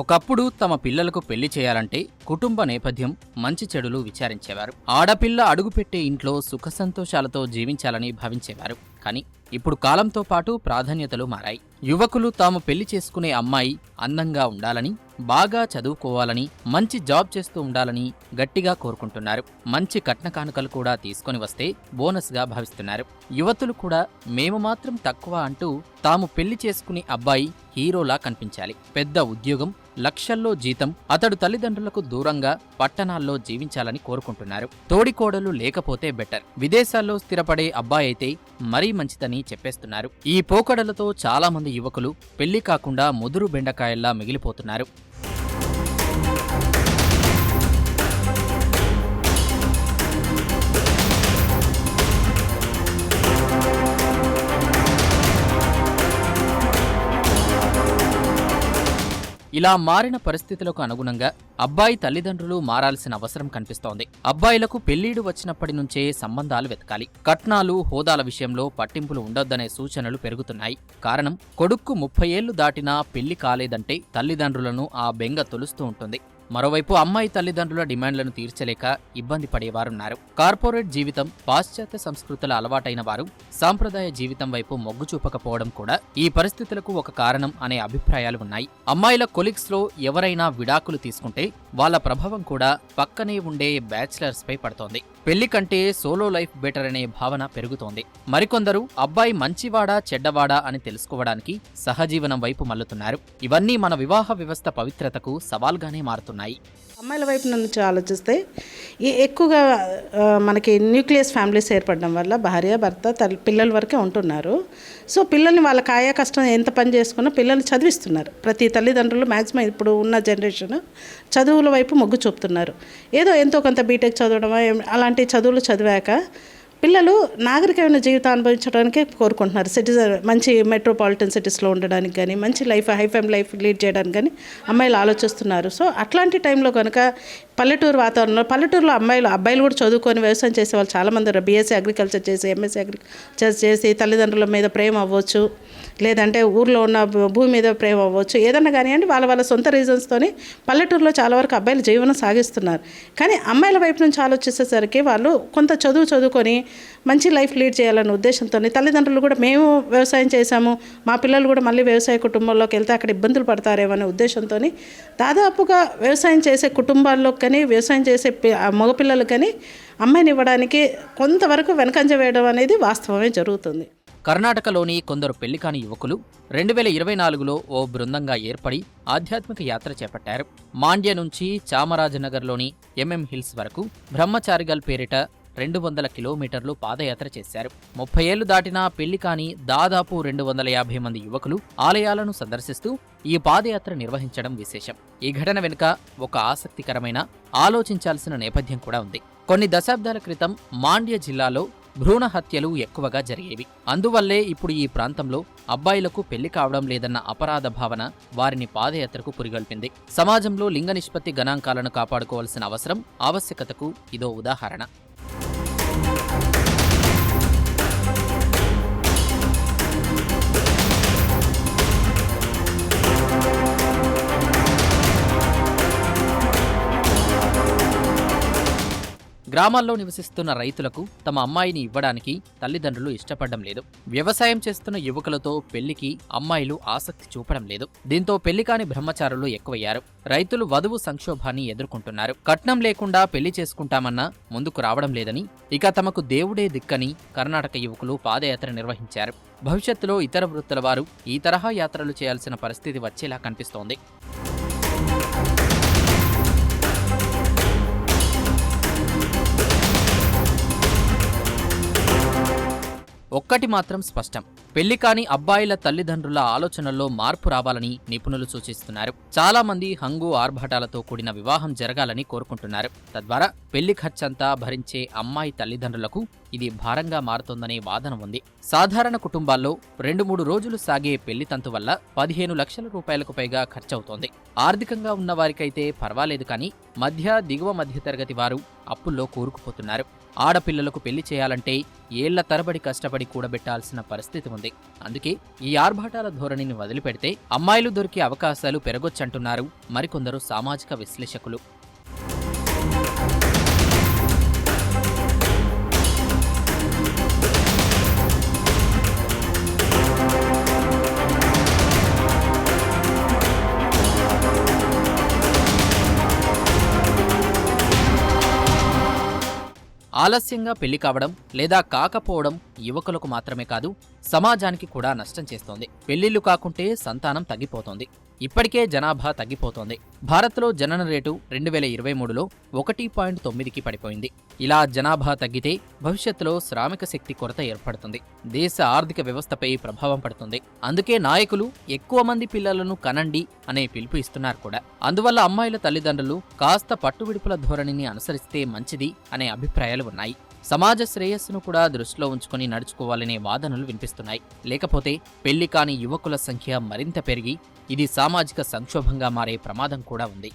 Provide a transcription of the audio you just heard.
ఒకప్పుడు తమ పిల్లలకు పెళ్ళి చేయాలంటే కుటుంబ నేపథ్యం మంచి చెడులు విచారించేవారు. ఆడపిల్ల అడుగుపెట్టే ఇంట్లో సుఖ సంతోషాలతో జీవించాలని భావించేవారు. కానీ ఇప్పుడు కాలంతో పాటు ప్రాధాన్యతలు మారాయి. యువకులు తాము పెళ్ళి చేసుకునే అమ్మాయి అందంగా ఉండాలని బాగా చదువుకోవాలని మంచి జాబ్ చేస్తూ ఉండాలని గట్టిగా కోరుకుంటున్నారు. మంచి కట్న కానుకలు కూడా తీసుకొని వస్తే బోనస్గా భావిస్తున్నారు. యువతులు కూడా మేము మాత్రం తక్కువ అంటూ తాము పెళ్ళి చేసుకునే అబ్బాయి హీరోలా కనిపించాలి. పెద్ద ఉద్యోగం లక్షల్లో జీతం అతడు తల్లిదండ్రులకు దూరం దూరంగా పట్టణాల్లో జీవించాలని కోరుకుంటున్నారు. తోడికోడలు లేకపోతే బెటర్. విదేశాల్లో స్థిరపడే అబ్బాయి అయితే మరీ మంచిదని చెప్పేస్తున్నారు. ఈ పోకడలతో చాలా మంది యువకులు పెళ్ళి కాకుండా ముదురు బెండకాయల్లా మిగిలిపోతున్నారు. ఇలా మారిన పరిస్థితులకు అనుగుణంగా అబ్బాయి తల్లిదండ్రులు మారాల్సిన అవసరం కనిపిస్తోంది. అబ్బాయిలకు పెళ్ళిడు వచ్చినప్పటి నుంచే సంబంధాలు వెతకాలి. కట్నాలు హోదాల విషయంలో పట్టింపులు ఉండొద్దనే సూచనలు పెరుగుతున్నాయి. కారణం కొడుక్కు ముప్పై ఏళ్ళు దాటినా పెళ్ళి కాలేదంటే తల్లిదండ్రులను ఆ బెంగ తొలుస్తూ ఉంటుంది. మరోవైపు అమ్మాయి తల్లిదండ్రుల డిమాండ్లను తీర్చలేక ఇబ్బంది పడేవారున్నారు. కార్పొరేట్ జీవితం పాశ్చాత్య సంస్కృతుల అలవాటైన వారు సాంప్రదాయ జీవితం వైపు మొగ్గు చూపకపోవడం కూడా ఈ పరిస్థితులకు ఒక కారణం అనే అభిప్రాయాలు ఉన్నాయి. అమ్మాయిల కొలిక్స్లో ఎవరైనా విడాకులు తీసుకుంటే వాళ్ళ ప్రభావం కూడా పక్కనే ఉండే బ్యాచిలర్స్ పై పడుతోంది. పెళ్ళి కంటే సోలో లైఫ్ బెటర్ అనే భావన పెరుగుతోంది. మరికొందరు అబ్బాయి మంచివాడా చెడ్డవాడా అని తెలుసుకోవడానికి సహజీవనం వైపు మల్లుతున్నారు ఇవన్నీ మన వివాహ వ్యవస్థ పవిత్రతకు సవాల్గానే మారుతున్నాయి. అమ్మాయిల వైపు నుంచి ఆలోచిస్తే ఈ ఎక్కువగా మనకి న్యూక్లియస్ ఫ్యామిలీస్ ఏర్పడడం వల్ల భార్య భర్త తల్లి పిల్లల వరకే ఉంటున్నారు. సో పిల్లల్ని వాళ్ళ కాయ కష్టం ఎంత పని చేసుకున్నా పిల్లల్ని చదివిస్తున్నారు. ప్రతి తల్లిదండ్రులు మ్యాక్సిమం ఇప్పుడు ఉన్న జనరేషన్ చదువుల వైపు మొగ్గు చూపుతున్నారు. ఏదో ఎంతో కొంత బీటెక్ చదవడం అలాంటి చదువులు చదివాక పిల్లలు నాగరికమైన జీవితం అనుభవించడానికే కోరుకుంటున్నారు. సిటిజన్ మంచి మెట్రోపాలిటన్ సిటీస్లో ఉండడానికి కానీ మంచి life high fame life lead చేయడానికి కానీ అమ్మాయిలు ఆలోచిస్తున్నారు. సో అట్లాంటి టైంలో కనుక పల్లెటూరు వాతావరణంలో పల్లెటూరులో అమ్మాయిలు అబ్బాయిలు కూడా చదువుకొని వ్యవసాయం చేసే వాళ్ళు చాలామంది ఉన్నారు. బీఎస్సీ అగ్రికల్చర్ చేసి ఎంఎస్సీ అగ్రికల్చర్ చేసి తల్లిదండ్రుల మీద ప్రేమ అవ్వచ్చు. లేదంటే ఊర్లో ఉన్న భూమి మీద ప్రేమ అవ్వచ్చు. ఏదన్నా కానివ్వండి వాళ్ళ వాళ్ళ సొంత రీజన్స్తోని పల్లెటూరులో చాలా వరకు అబ్బాయిలు జీవనం సాగిస్తున్నారు. కానీ అమ్మాయిల వైపు నుంచి ఆలోచించేసరికి వాళ్ళు కొంత చదువు చదువుకొని మంచి లైఫ్ లీడ్ చేయాలనే ఉద్దేశంతో తల్లిదండ్రులు కూడా మేము వ్యవసాయం చేశాము మా పిల్లలు కూడా మళ్ళీ వ్యవసాయ కుటుంబంలోకి వెళ్తే అక్కడ ఇబ్బందులు పడతారేమో అనే ఉద్దేశంతో దాదాపుగా వ్యవసాయం చేసే కుటుంబాల్లో కానీ వ్యవసాయం చేసే మగపిల్లలు కానీ అమ్మాయిని ఇవ్వడానికి కొంతవరకు వెనకంజ వేయడం అనేది వాస్తవమే జరుగుతుంది. కర్ణాటకలోని కొందరు పెళ్ళికాని యువకులు రెండు వేల ఇరవై నాలుగులో ఓ బృందంగా ఏర్పడి ఆధ్యాత్మిక యాత్ర చేపట్టారు. మాండ్య నుంచి చామరాజనగర్లోని ఎంఎం హిల్స్ వరకు బ్రహ్మచారిగల్ పేరిట రెండు వందల కిలోమీటర్లు పాదయాత్ర చేశారు. ముప్పై ఏళ్ళు దాటినా పెళ్ళి కాని దాదాపు రెండు వందల యాభై మంది యువకులు ఆలయాలను సందర్శిస్తూ ఈ పాదయాత్ర నిర్వహించడం విశేషం. ఈ ఘటన వెనుక ఒక ఆసక్తికరమైన ఆలోచించాల్సిన నేపథ్యం కూడా ఉంది. కొన్ని దశాబ్దాల క్రితం మాండ్య జిల్లాలో భ్రూణ హత్యలు ఎక్కువగా జరిగేవి. అందువల్లే ఇప్పుడు ఈ ప్రాంతంలో అబ్బాయిలకు పెళ్ళి కావడం లేదన్న అపరాధ భావన వారిని పాదయాత్రకు పురిగొల్పింది. సమాజంలో లింగ నిష్పత్తి గణాంకాలను కాపాడుకోవాల్సిన అవసరం ఆవశ్యకతకు ఇదో ఉదాహరణ. గ్రామాల్లో నివసిస్తున్న రైతులకు తమ అమ్మాయిని ఇవ్వడానికి తల్లిదండ్రులు ఇష్టపడడం లేదు. వ్యవసాయం చేస్తున్న యువకులతో పెళ్ళికి అమ్మాయిలు ఆసక్తి చూపడం లేదు. దీంతో పెళ్ళి కాని బ్రహ్మచారులు ఎక్కువయ్యారు. రైతులు వధువు సంక్షోభాన్ని ఎదుర్కొంటున్నారు. కట్నం లేకుండా పెళ్ళి చేసుకుంటామన్నా ముందుకు రావడం లేదని ఇక తమకు దేవుడే దిక్కని కర్ణాటక యువకులు పాదయాత్ర నిర్వహించారు. భవిష్యత్తులో ఇతర వృత్తుల వారు ఈ తరహా యాత్రలు చేయాల్సిన పరిస్థితి వచ్చేలా కనిపిస్తోంది. ఒక్కటి మాత్రం స్పష్టం. పెళ్ళి కాని అబ్బాయిల తల్లిదండ్రుల ఆలోచనల్లో మార్పు రావాలని నిపుణులు సూచిస్తున్నారు. చాలా మంది హంగు ఆర్భాటాలతో కూడిన వివాహం జరగాలని కోరుకుంటున్నారు. తద్వారా పెళ్ళి ఖర్చంతా భరించే అమ్మాయి తల్లిదండ్రులకు ఇది భారంగా మారుతోందనే వాదన ఉంది. సాధారణ కుటుంబాల్లో రెండు మూడు రోజులు సాగే పెళ్ళి తంతు వల్ల పదిహేను లక్షల రూపాయలకు పైగా ఖర్చవుతోంది. ఆర్థికంగా ఉన్న వారికైతే పర్వాలేదు కానీ మధ్య దిగువ మధ్యతరగతి వారు అప్పుల్లో కూరుకుపోతున్నారు. ఆడపిల్లలకు పెళ్ళి చేయాలంటే ఏళ్ళ తరబడి కష్టపడి కూడబెట్టాల్సిన పరిస్థితి ఉంది. అందుకే ఈ ఆర్భాటాల ధోరణిని వదిలిపెడితే అమ్మాయిలు దొరికే అవకాశాలు పెరగొచ్చంటున్నారు మరికొందరు సామాజిక విశ్లేషకులు. ఆలస్యంగా పెళ్ళి కావడం లేదా కాకపోవడం యువకులకు మాత్రమే కాదు సమాజానికి కూడా నష్టం చేస్తోంది. పెళ్ళిళ్ళు కాకుంటే సంతానం తగ్గిపోతోంది. ఇప్పటికే జనాభా తగ్గిపోతోంది. భారత్లో జనన రేటు రెండు వేల ఇరవై మూడులో ఒకటి పాయింట్ తొమ్మిదికి పడిపోయింది. ఇలా జనాభా తగ్గితే భవిష్యత్తులో శ్రామిక శక్తి కొరత ఏర్పడుతుంది. దేశ ఆర్థిక వ్యవస్థపై ప్రభావం పడుతుంది. అందుకే నాయకులు ఎక్కువ మంది పిల్లలను కనండి అనే పిలుపు ఇస్తున్నారు కూడా. అందువల్ల అమ్మాయిల తల్లిదండ్రులు కాస్త పట్టువిడుపుల ధోరణిని అనుసరిస్తే మంచిది అనే అభిప్రాయాలు ఉన్నాయి. సమాజ శ్రేయస్సును కూడా దృష్టిలో ఉంచుకొని నడుచుకోవాలనే వాదనలు వినిపిస్తున్నాయి. లేకపోతే పెళ్ళి కాని యువకుల సంఖ్య మరింత పెరిగి ఇది సామాజిక సంక్షోభంగా మారే ప్రమాదం కూడా ఉంది.